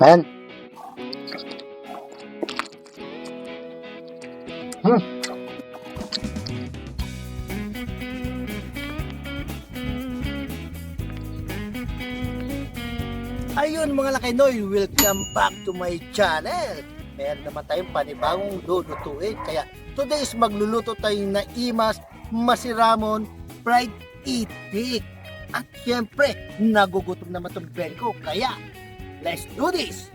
Ayan. Hmm. Ayun mga lakinoy, welcome back to my channel. Meron naman tayong panibagong lulutuin. Kaya today is magluluto tayo na imas, masiramon, fried itik. At syempre, nagugutom naman itong ko. Kaya, let's do this!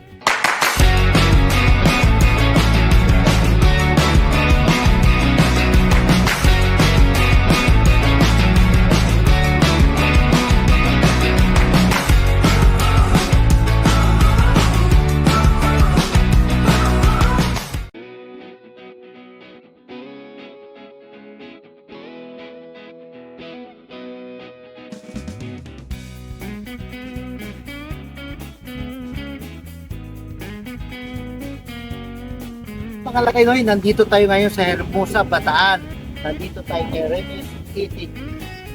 Mga lakinoy, nandito tayo ngayon sa Hermosa, Bataan. Nandito tayo kay Remis Itik.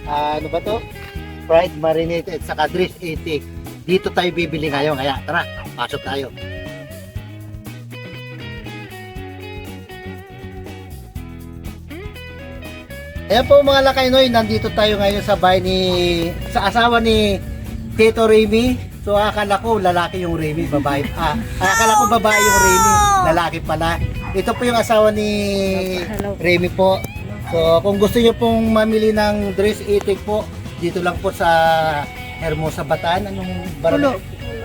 Ah, ano ba to? Fried marinated at saka dress itik. Dito tayo bibili ngayon. Kaya tara, pasok tayo. Ayan po mga lakay nandito tayo ngayon sa bahay ni, sa asawa ni Tito Remy. So akala ko lalaki yung Remy, babae. Ah, akala ko babae yung Remy, lalaki pala. Ito po yung asawa ni Remy po. So kung gusto niyo pong mamili ng dress itik po, dito lang po sa Hermosa Bataan. Anong barangay?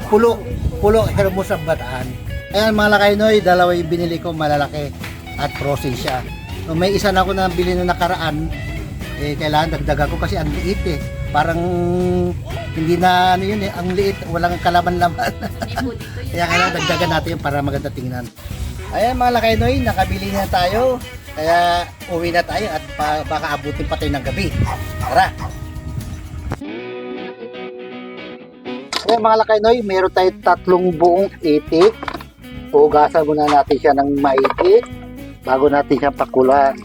Pulo. Pulo, Hermosa Bataan. Ayan mga lakay dalawa yung binili ko malalaki at frozen siya. So, may isa na ako na bili na nakaraan, eh, kailangan dagdagan ko kasi ang liit eh. Parang hindi na ano yun eh, ang liit, walang kalaman-laman. Kaya kailangan dagdagan natin yun para maganda tingnan. Ayan mga lakay noy, nakabili na tayo. Kaya uwi na tayo at pa, baka abutin pa tayo ng gabi. Tara! Ayan mga lakay noy, meron tayo tatlong buong itik. Hugasan muna natin siya ng maigi bago natin siya pakuluan.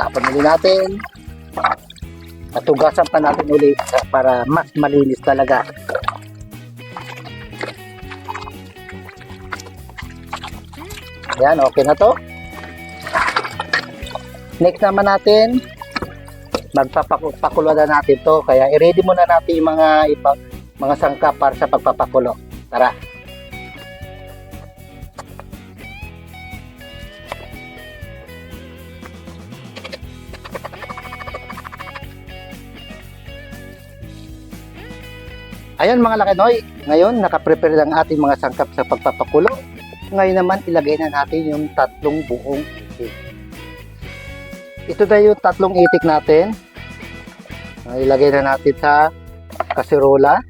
Tapon ulit natin. At hugasan pa natin ulit para mas malinis talaga. Ayan, okay na to. Next naman natin, magpapakulo na natin to. Kaya i-ready muna natin yung mga iba, mga sangkap para sa pagpapakulo. Tara. Ayan mga lakinoy, ngayon nakaprepare ang ating mga sangkap sa pagpapakulo. Ngayon naman ilagay na natin yung tatlong buong itik. Ito na yung tatlong itik natin. Ah, Ilagay na natin sa kaserola.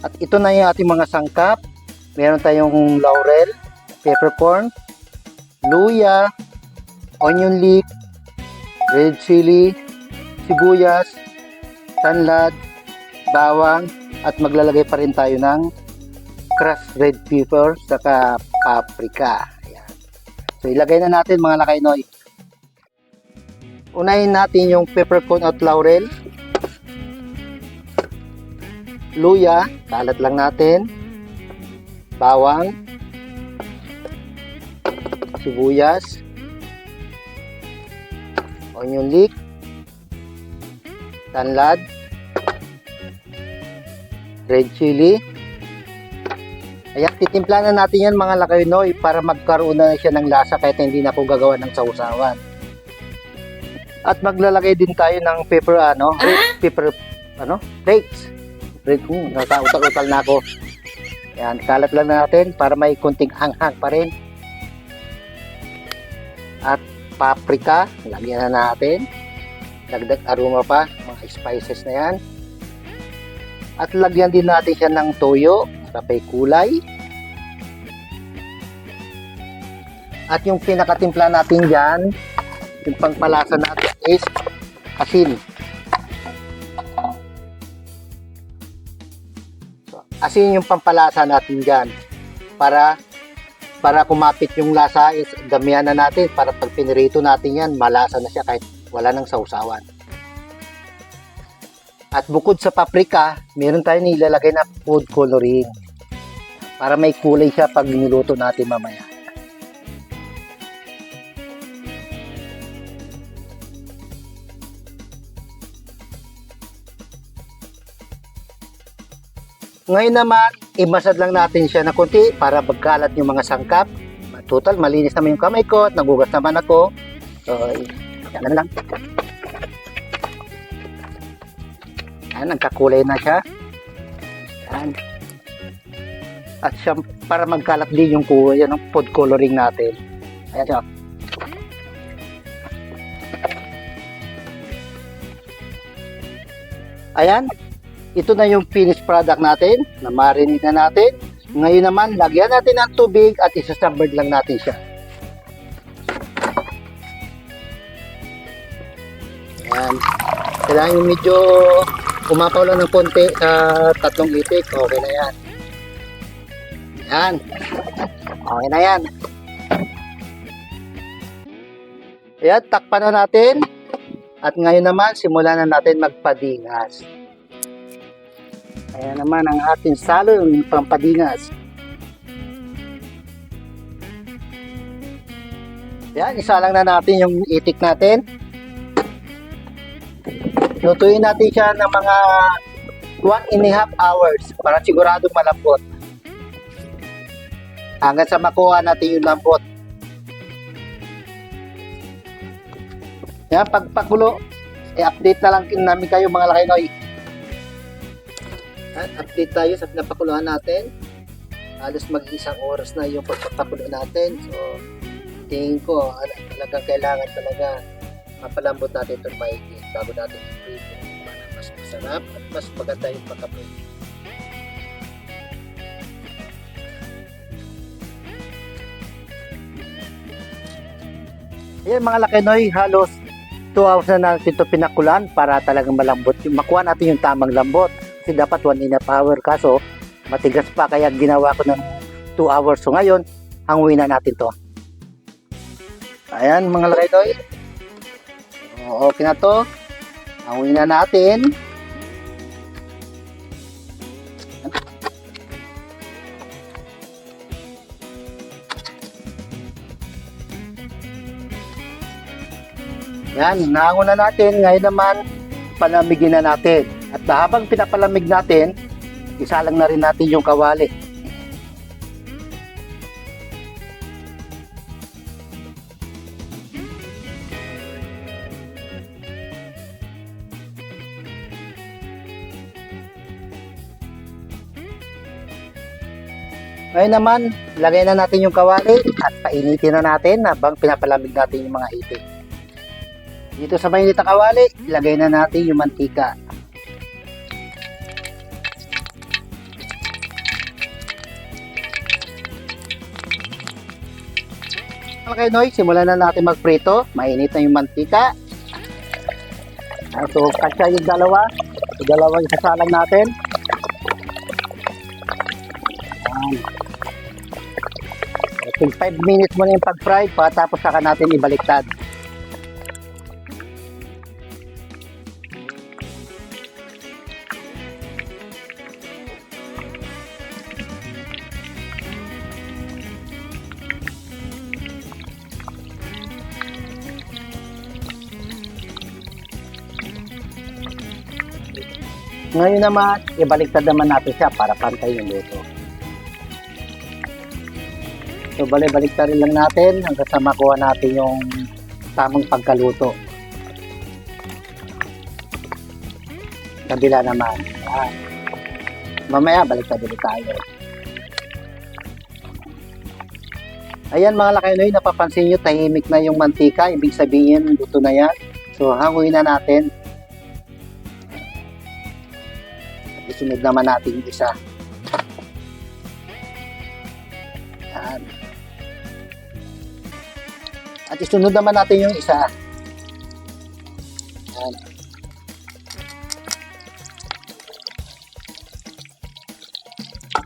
At ito na yung ating mga sangkap. Meron tayong laurel, peppercorn, luya, onion leek, red chili, sibuyas, tanlad, bawang, at maglalagay pa rin tayo ng crushed red pepper saka paprika. Ayan. So ilagay na natin mga lakay noy. Unahin natin yung peppercorn at laurel. Luya, kalat lang natin. Bawang, sibuyas, onion leek, tanlad, red chili. Ayan, titimpla na natin yan mga lakaynoy para magkaroon na siya ng lasa kahit hindi na ako gagawa ng sausawan. At maglalagay din tayo ng pepper ano, red pepper ano, flakes. Red, hmm, nasa utal-utal na ako. Ayan, kalat lang natin para may kunting hanghang pa rin. At paprika, lagyan na natin. Dagdag aroma pa, mga spices na yan. At lagyan din natin siya ng toyo, kapay kulay. At yung pinakatimpla natin dyan, yung pangpalasa natin is asin. So, asin yung pampalasa natin dyan. para para kumapit yung lasa, is damihan na natin para pag pinirito natin yan, malasa na siya kahit wala nang sausawan. At bukod sa paprika, meron tayong nilalagay na food coloring para may kulay siya pag niluto natin mamaya. Ngayon naman, imasad lang natin siya na konti para magkalat yung mga sangkap. Total, malinis naman yung kamay ko at nagugas naman ako. So, yan na lang. Yan, nagkakulay na siya. Yan. At siya, para magkalat din yung kulay, yan food coloring natin. Ayan siya. Ayan, ito na yung finished product natin, na marinate na natin. Ngayon naman, lagyan natin ng tubig at isasabard lang natin siya. Ayan. Kailangan yung medyo umapaw lang ng konti sa tatlong itik. Okay na yan. Yan. Okay na yan. Ayan, takpan na natin. At ngayon naman, simulan na natin magpadingas. Ayan naman ang ating salon pampadingas. Yan, isa lang na natin yung itik natin. Lutuin natin siya ng mga 1 and a half hours para siguradong malambot. Hanggang sa makuha natin yung lambot. Yan, pagpakulo, i-update na lang namin kayo mga lakay at update tayo sa pinapakuluan natin. Halos mag-isang oras na yung pagpapakulo natin. So, tingin ko, ala- talagang kailangan talaga mapalambot natin itong maigit bago natin i-prito para mas masarap at mas maganda yung pagkaprito. Ayan mga lakinoy, halos 2 hours na natin ito pinakulan para talagang malambot. Makuha natin yung tamang lambot kasi dapat 1 in a power. Kaso matigas pa kaya ginawa ko ng 2 hours. So ngayon hanguin na natin to. Ayan mga lakay O, okay na to. Hanguin na natin. Yan nahangon na natin. Ngayon naman palamigin na natin at habang pinapalamig natin, isalang na rin natin yung kawali. Ngayon naman, lagay na natin yung kawali at painitin na natin habang pinapalamig natin yung mga itik. Dito sa mainit na kawali, ilagay na natin yung mantika. Okay, Noy, simulan na natin magprito. Mainit na yung mantika. So, kasya yung dalawa. Yung dalawa yung sasalang natin. Ayan. Okay, 5 minutes muna yung pag-fry. Pagkatapos saka natin ibaliktad. Ngayon naman, ibaliktad naman natin siya para pantay yung luto. So, bali-baliktad rin lang natin hanggang sa makuha natin yung tamang pagkaluto. Kabila naman. Ayan. Mamaya, baliktad ulit tayo. Ayan mga lakaynoy, napapansin nyo, tahimik na yung mantika. Ibig sabihin, luto na yan. So, hanguin na natin. Isunod naman natin isa. Yan. At isunod naman natin yung isa. Yan.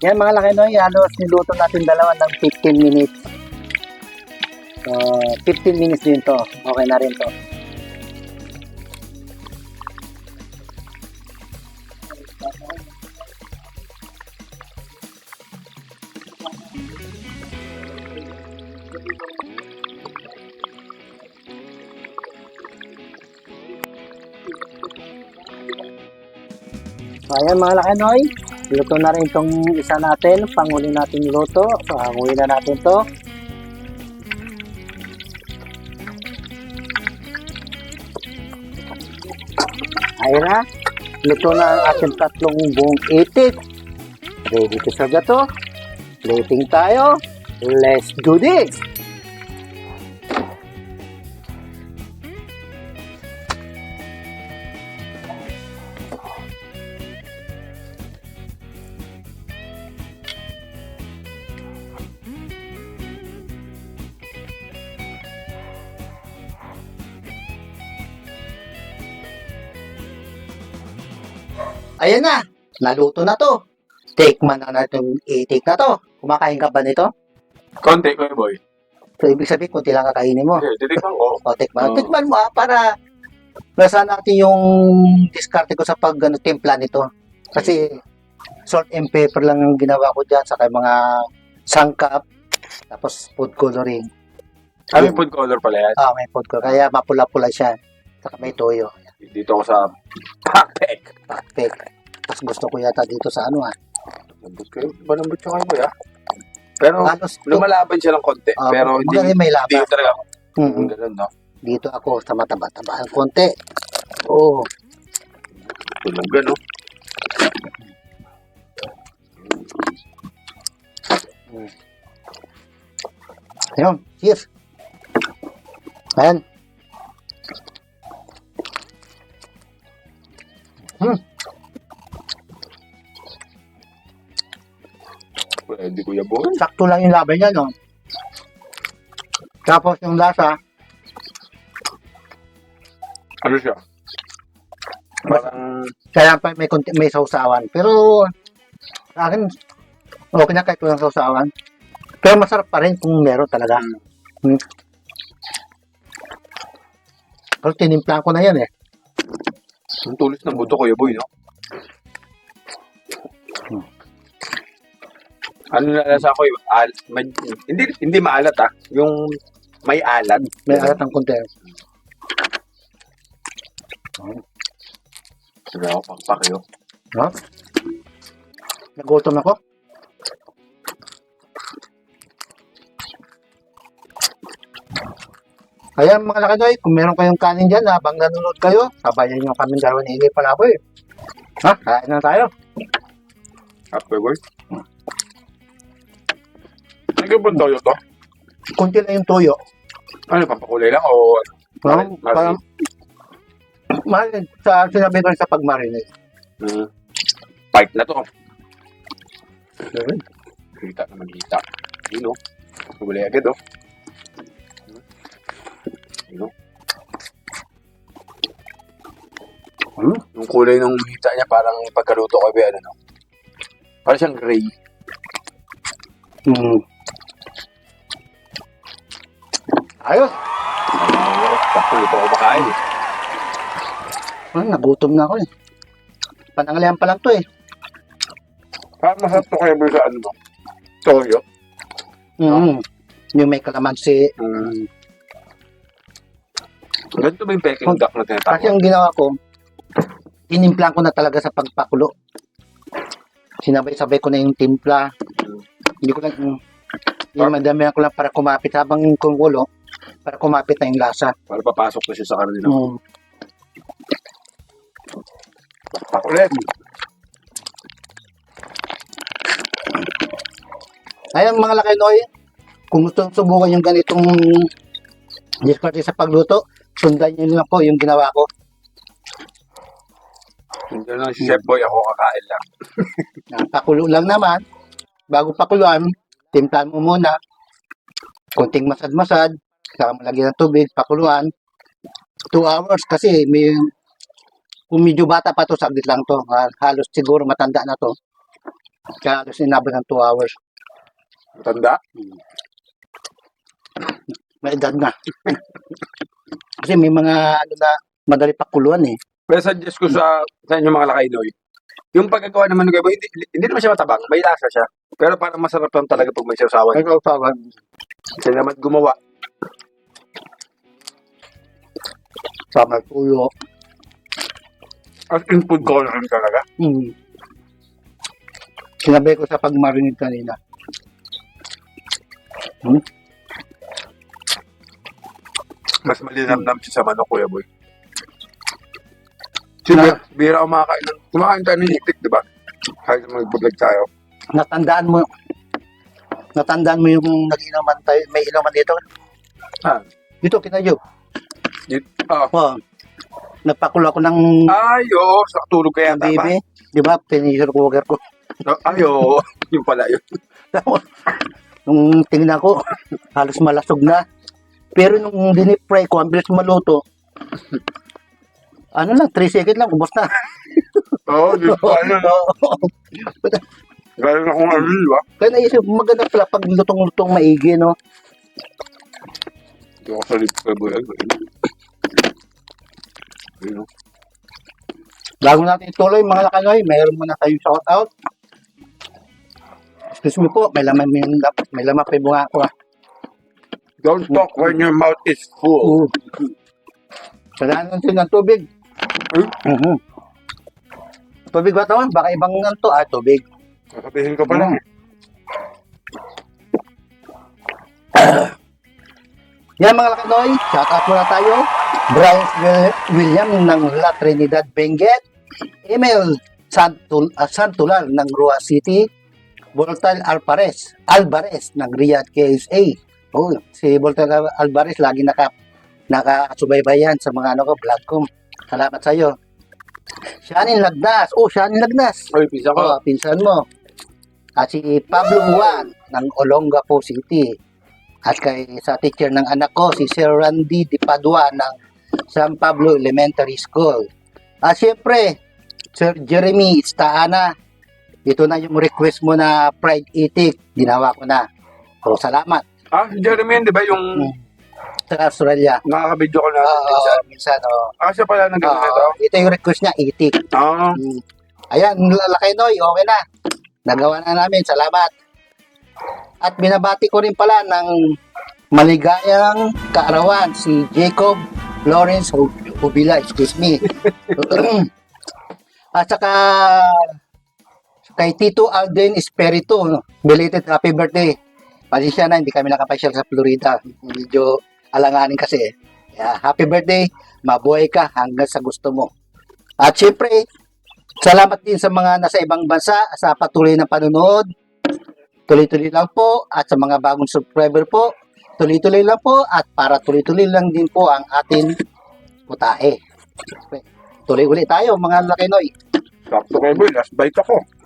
Yan mga laki noy, halos niluto natin dalawa ng 15 minutes. So, 15 minutes din to. Okay na rin to. So, ayan mga laki noy. Luto na rin itong isa natin, panghuli natin luto. So, hanguin na natin to. Ayun na. Luto na ang ating tatlong buong itik. Ready to serve na to. Plating tayo. Let's do this! Ayan na. Naluto na to. Take man na natin itik na to. Kumakain ka ba nito? Konti ko boy. So, ibig sabihin, kunti lang kakainin mo. Okay, titikman ko. O, tikman. Oo. Tikman mo ah, para nasa natin yung diskarte ko sa pag ano, timpla nito. Kasi salt and pepper lang ang ginawa ko dyan sa mga sangkap tapos food coloring. Ah, may food color pala yan. Ah, may food coloring. Kaya mapula-pula siya. Saka may toyo. Dito ako sa packpack. Perfect. Tapos gusto ko yata dito sa ano ah. Lambot kayo. Kayo boy ah. Pero Halos lumalaban siya ng konti. Ah, pero hindi, kumbaga may hindi laba. talaga Mm-mm. ganun, no? Dito ako sa mataba-taba ang konti. Oo. Tulog gano. Ayun, cheers. Ayan. Hmm. Pwede kuya boy. Sakto lang yung laban niya, no? Tapos yung lasa, Ano siya? Parang kaya pa may, konti, may sausawan. Pero, sa akin, okay na kahit walang sausawan. Pero masarap pa rin kung meron talaga. Hmm. Pero tinimpla ko na yan eh. Ang tulis ng buto kuya boy, no? Ano nalasa ko yung al may- hindi hindi maalat ah. Yung may alat. May alat ng konti. Sige ako, pakpak yun. No? Nagutom ako. Kaya mga lakadoy, kung meron kayong kanin dyan habang nanonood kayo, sabayan nyo kami dalawa ni Ili Palaboy. Ha? Kain na tayo. Happy boy. Ano ba toyo to? Kunti lang yung tuyo. Ano, pampakulay lang o? No? Marin- Parang, mahal, sa sinabi ko sa pagmarinate. Mm. Pipe na to. Kita naman kita. Yun o. Kulay agad o. Yun o. Hmm? Yung kulay ng hita niya parang pagkaluto ko ba ano no? Parang siyang gray. Hmm. Ayos. Pakulo ko makain eh. Ah, nagutom na ako eh. Panangalian pa lang to eh. Parang masarap to kaya sa ano no? Toyo. Mm. Yung may kalamansi. Mm. Ganito ba yung peking duck na Kasi tinatawag? ang ginawa ko, tinimplan ko na talaga sa pagpakulo. Sinabay-sabay ko na yung timpla. Hindi ko lang, yung madami ko lang para kumapit habang kumulo, para kumapit na yung lasa. Para papasok na siya sa kanila. Mm. Pakulit. Ayan mga laki noy, kung gusto subukan yung ganitong diskarte sa pagluto, sundan nyo lang po yung ginawa ko. Hindi na si Chef Boy, ako kakain lang. Pakulo lang naman. Bago pakuluan, timplan mo muna. Kunting masad-masad. Saka mo lagyan ng tubig, pakuluan. 2 hours kasi may kung medyo bata pa to, saglit lang to. Ah, Halos siguro matanda na to. Kaya halos inabot ng 2 hours. Tanda? May edad na. Kasi may mga ano na madali pakuluan eh. Pero suggest ko sa, sa inyo mga lakay noy, yung pagkagawa naman ng gabo, hindi, hindi naman siya matabang, may lasa siya. Pero parang masarap lang talaga pag may sausawan. May kausawan. Kasi naman gumawa. Sama tuyo. As in food ko lang talaga. Mm. Sinabi ko sa pagmarinig kanina. Mas malinamnam siya sa manok, Kuya Boy. Si Na- Bira, ako ng, kumakain tayo ng itik, di ba? Kahit mag-vlog tayo. Natandaan mo Natandaan mo yung nag-inaman tayo, may inaman dito? Ah. Dito, kinayo. Yun, ah. Oh. Nagpakulo ako ng Ay, oo, sa tulog kaya tama. baby. Di ba? Pinisure cooker ko. Ay, oo, yung pala yun. Nung tingnan ko, halos malasog na. Pero nung dinipry ko, ang bilis maluto. Ano lang, 3 seconds lang, ubos na. Oo, di ba? Ano, Gano'n akong ano, di ba? Kaya naisip, maganda pala pag lutong-lutong maigi, no? Hindi ako salip Kuya Boy. Ay, ayun. Ayun, oh. Bago natin ituloy, mga lakanoy, mayroon muna tayong shout out. Excuse me po, may laman, may, may laman pa yung bunga ko. ah. Don't talk when your mouth is full. Kailangan natin ng tubig. Mhm. Tubig ba ito? Baka ibang nga to. Ah, tubig. Sasabihin ko pala. Mm. Yan mga lakanoy, shout out muna tayo. Brian Will- William ng La Trinidad Benguet. Email Santul uh, Santular ng Rua City. Voltal Alvarez, Alvarez ng Riyadh KSA. Oh, si Voltal Alvarez lagi naka nakasubaybay yan sa mga ano ko, vlog ko. Salamat sa iyo. Shanin Lagnas. Oh, Shanin Lagnas. Ay, pisa ko. Oh, pinsan mo. At si Pablo Juan ng Olongapo City. At kay sa teacher ng anak ko, si Sir Randy Di Padua ng San Pablo Elementary School. At syempre, Sir Jeremy Staana. Ito na yung request mo na fried itik. Ginawa ko na. So, salamat. Ah, si Jeremy yun, di ba? Yung. Sa Australia. nakaka-video ko na. Oo, minsan. minsan. Oh. Ah, siya pala nag Oo, ito. ito yung request niya, itik. Ah, Mm. Ayan, lalaki Noy, okay na. Nagawa na namin, salamat. At binabati ko rin pala ng maligayang kaarawan si Jacob Lawrence Hub- Hubila, excuse me. At saka kay Tito Alden Espiritu, belated happy birthday. Pasensya na, hindi kami nakapasyal sa Florida. Medyo alanganin kasi. Kaya, happy birthday, mabuhay ka hanggang sa gusto mo. At syempre, Salamat din sa mga nasa ibang bansa sa patuloy na panonood. Tuloy-tuloy lang po at sa mga bagong subscriber po, tuloy-tuloy lang po at para tuloy-tuloy lang din po ang atin putae. Tuloy ulit tayo mga lakinoy. sakto kayo, boy. Last bite ako.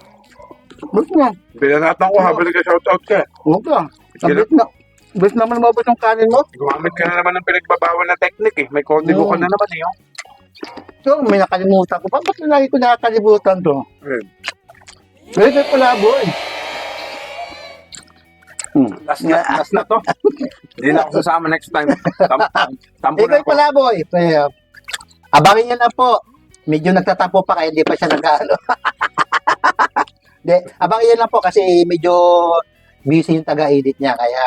Bus na. Binanatan ko habang nag-shoutout ka. Huwag ka. Sabit na. Bus naman mabot yung kanin mo. Gumamit ka na naman ng pinagbabawal na technique eh. May kondigo ka na naman eh. oh. So, may nakalimutan ko. Pa, ba't lagi ko nakakalimutan to? Ayun. Pwede pala, boy. Hmm. Last na, last na to. Hindi na ako sasama next time. Tam, tampo na Ikaw ako. pala, boy. Eh, abangin niyo lang po. Medyo nagtatapo pa kaya hindi pa siya nag-ano. Hindi, abangin niyo lang po kasi medyo busy yung taga-edit niya kaya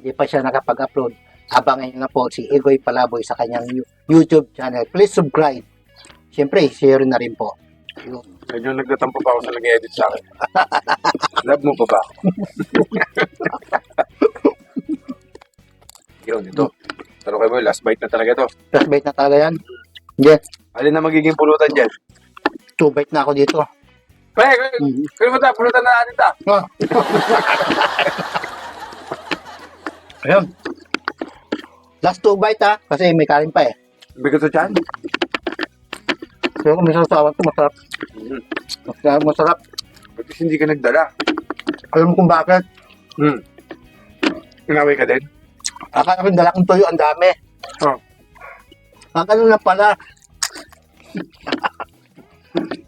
hindi pa siya nakapag-upload. Abangan niyo lang po si Egoy Palaboy sa kanyang YouTube channel. Please subscribe. Siyempre, share na rin po. Yun. Medyo nagtatampo pa ako sa nag-edit sa akin. Love mo pa ba? ako? Yun, ito. Pero kayo boy, last bite na talaga to. First bite na talaga yan. Hindi, Alin na magiging pulutan dyan? two bite na ako dito. Pre, kaya kaya mo ta, pulutan na natin ta. Ah. Ayun. Last two bite ha, kasi may kanin pa eh. Bigat sa chan. Pero kung may sasawan to, masarap. Hmm. Masarap, masarap. Ba't hindi ka nagdala? Alam mo kung bakit? Hmm. Inaway ka din? Akala ko yung dala kong tuyo, ang dami. Oh. Akala na pala.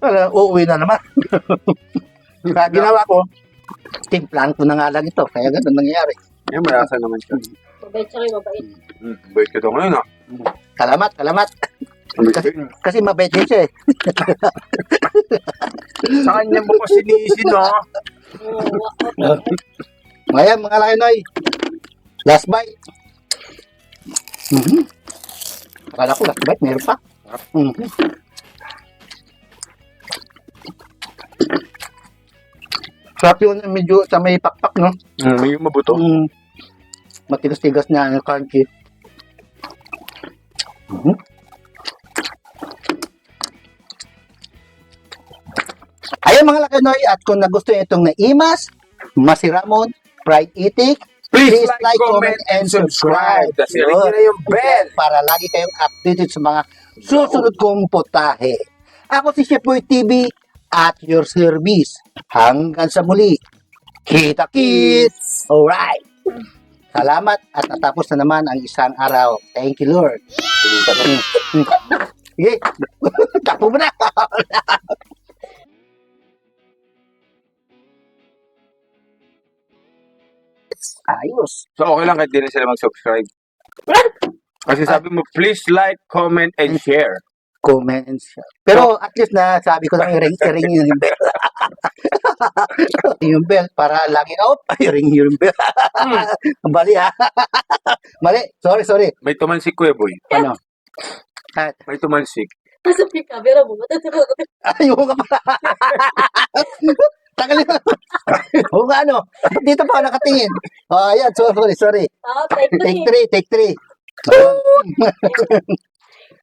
Wala, uuwi na naman. Kaya ginawa ko, timplan ko na nga lang ito. Kaya ganun nangyayari. Yan, malasa naman siya. Mabait siya kayo, mabait. Hmm, bait ka daw ngayon, ah. Salamat, salamat. Kasi, Kasi mabait din siya eh. sa kanya mo kasi sinisin, no? Oo, Ngayon, mga lakinoy. Last bite. Mhm. Akala ko last bite, meron pa. Mhm. Sarap yun, medyo sa may pakpak, no? Hmm, may mabuto. Mm. Matigas-tigas niya yung crunchy. Mhm. Ayan mga lakanoy, at kung nagustuhan itong naimas, masiramon, fried itik, Please, like, comment, and subscribe. Rin Yun. na yung bell. para lagi kayong updated sa mga susunod kong potahe. Ako si Chef Boy TV at your service. Hanggang sa muli. Kita kits! Alright! Salamat at natapos na naman ang isang araw. Thank you, Lord. Sige, tapo mo na. Ayos. So, okay lang kahit di na sila mag-subscribe. Kasi sabi mo, please like, comment, and share. Comment and share. Pero at least na sabi ko lang i-ring, i-ring yung bell. yung bell para lagi out, i-ring yung bell. Mali ha. Mali. Sorry, sorry. May tumansik ko eh, boy. Ano? At, May tumansik. Nasa may camera mo, matutulog. ayaw ka pa. Tagal yun. Nga ano. Dito pa ako nakatingin. Oh, ayan. Sorry, sorry. Ah, take Take three. three, take three.